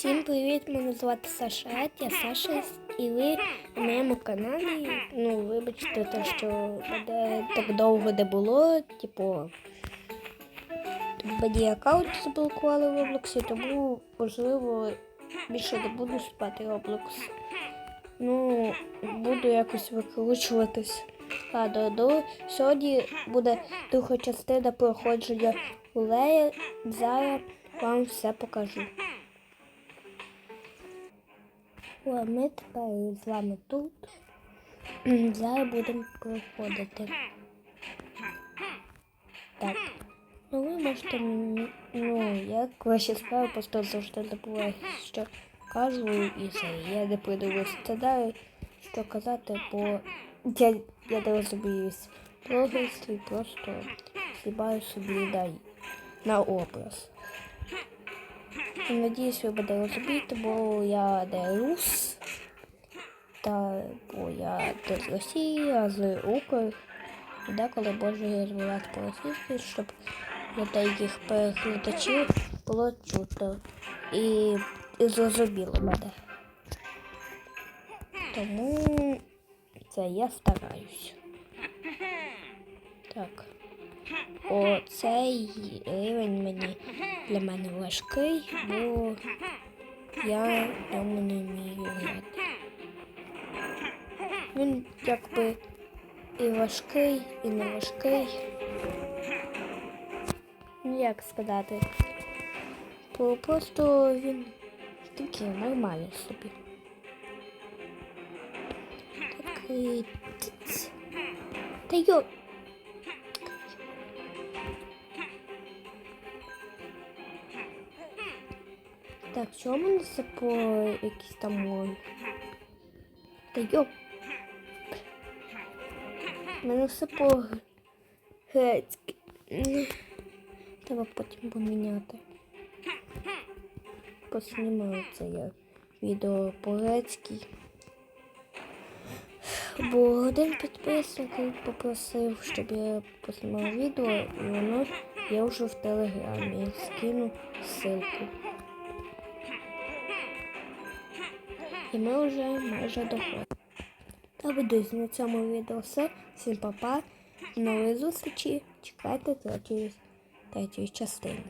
Всім привіт! Мене звати Саша, я Саша, і ви на моєму каналі. Ну, вибачте, те, що мене так довго не було. Типу, мені аккаунт заблокували в Роблоксі, тому можливо більше не буду спати Roblox. Ну, буду якось викручуватись. Ладно, ну, сьогодні буде друга частина проходження Лея. Зараз вам все покажу. О, ми тепер з вами тут. Зараз будемо проходити. Так. Ну ви можете, ну, як ваші справи, просто завжди забуваю, що кажу і все. Я не придумав сценарій, що казати, бо я, я не розуміюсь. І просто знімаю собі на, на образ. Надіюсь, ви мене розумієте, бо я не рус. Та бо я не з Росії, а з України. І деколи можу розмовляти по-російськи, щоб для деяких перекладачів було чутно і, і зрозуміло мене. Тому це я стараюсь. Так. О, цей рівень мені для мене важкий, бо я в ньому не вмію грати. Він якби і важкий, і не важкий. Ну, як сказати. Просто він такий нормальний собі. Такий. Та йо. Так, в мене по якісь там? Та йоп. Мене все по грецьки. Треба потім поміняти. Поснімаю це я відео по-грецьки. Бо один підписник попросив, щоб я поснімав відео, і воно я вже в телеграмі скину ссылку. І ми вже майже доходимо. Та будуть на цьому відео все. Всім па-па. Нової зустрічі. Чекайте третьої частини.